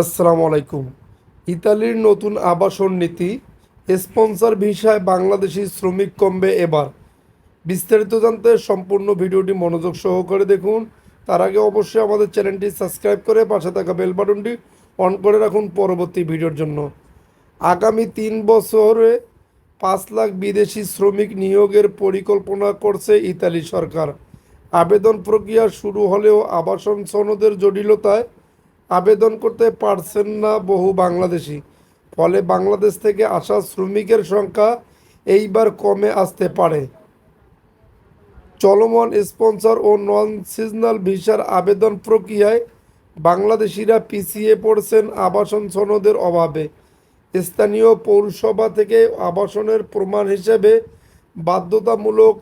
আসসালামু আলাইকুম। ইতালির নতুন আবাসন নীতি, স্পন্সর ভিসায় বাংলাদেশি শ্রমিক কমবে এবার। বিস্তারিত জানতে সম্পূর্ণ ভিডিওটি মনোযোগ সহকারে দেখুন। তার আগে অবশ্যই আমাদের চ্যানেলটি সাবস্ক্রাইব করে পাশে থাকা বেল বাটনটি অন করে রাখুন পরবর্তী ভিডিওর জন্য। আগামী তিন বছরে পাঁচ লাখ বিদেশি শ্রমিক নিয়োগের পরিকল্পনা করছে ইতালি সরকার। আবেদন প্রক্রিয়া শুরু হলেও আবাসন সনদের জটিলতায় আবেদন করতে পারছেন না বহু বাংলাদেশি। ফলে বাংলাদেশ থেকে আসা শ্রমিকের সংখ্যা এইবার কমে আসতে পারে। চলমান স্পন্সর ও নন সিজনাল ভিসার আবেদন প্রক্রিয়ায় বাংলাদেশিরা পিছিয়ে পড়ছেন আবাসন সনদের অভাবে। স্থানীয় পৌরসভা থেকে আবাসনের প্রমাণ হিসেবে বাধ্যতামূলক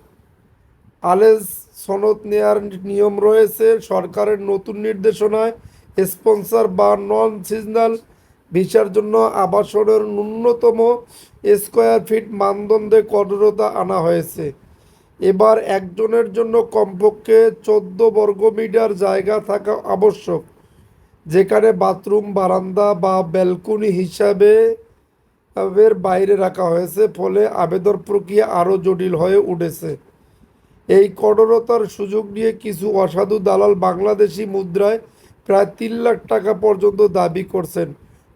আলেজ সনদ নেয়ার নিয়ম রয়েছে। সরকারের নতুন নির্দেশনায় স্পন্সর বা নন সিজনাল ভিসার জন্য আবাসনের ন্যূনতম স্কোয়ার ফিট মানদণ্ডে কঠোরতা আনা হয়েছে। এবার একজনের জন্য কমপক্ষে চোদ্দ বর্গমিটার জায়গা থাকা আবশ্যক, যেখানে বাথরুম, বারান্দা বা ব্যালকনি হিসাবে এর বাইরে রাখা হয়েছে, ফলে আবেদন প্রক্রিয়া আরও জটিল হয়ে উঠেছে। এই কঠোরতার সুযোগ নিয়ে কিছু অসাধু দালাল বাংলাদেশি মুদ্রায় প্রায় তিন লাখ টাকা পর্যন্ত দাবি করছেন।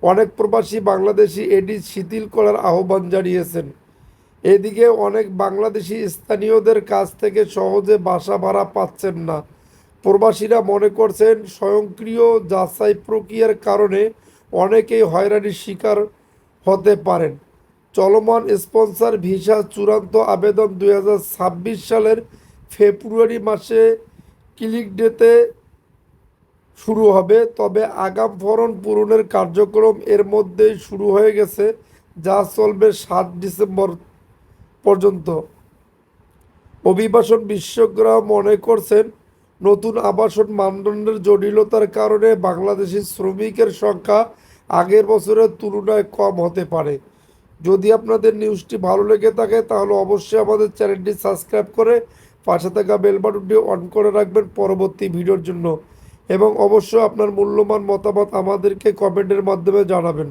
অনেক প্রবাসী বাংলাদেশি এটি শিথিল করার আহ্বান জানিয়েছেন। এদিকে অনেক বাংলাদেশি স্থানীয়দের কাছ থেকে সহজে বাসা ভাড়া পাচ্ছেন না। প্রবাসীরা মনে করছেন স্বয়ংক্রিয় যাচাই প্রক্রিয়ার কারণে অনেকেই হয়রানির শিকার হতে পারেন। চলমান স্পন্সর ভিসা চূড়ান্ত আবেদন দু হাজার ছাব্বিশ সালের ফেব্রুয়ারি মাসে ক্লিক ডেতে শুরু হবে। তবে আগাম ফরম পূরণের কার্যক্রম এর মধ্যেই শুরু হয়ে গেছে, যা চলবে সাত ডিসেম্বর পর্যন্ত। অভিবাসন বিশ্বকরা মনে করছেন, নতুন আবাসন মানদণ্ডের জটিলতার কারণে বাংলাদেশি শ্রমিকের সংখ্যা আগের বছরের তুলনায় কম হতে পারে। যদি আপনাদের নিউজটি ভালো লেগে থাকে, তাহলে অবশ্যই আমাদের চ্যানেলটি সাবস্ক্রাইব করে পাশে থাকা বেল বাটনটি অন করে রাখবেন পরবর্তী ভিডিওর জন্য। এবং অবশ্যই আপনার মূল্যবান মতামত আমাদেরকে কমেন্টের মাধ্যমে জানাবেন।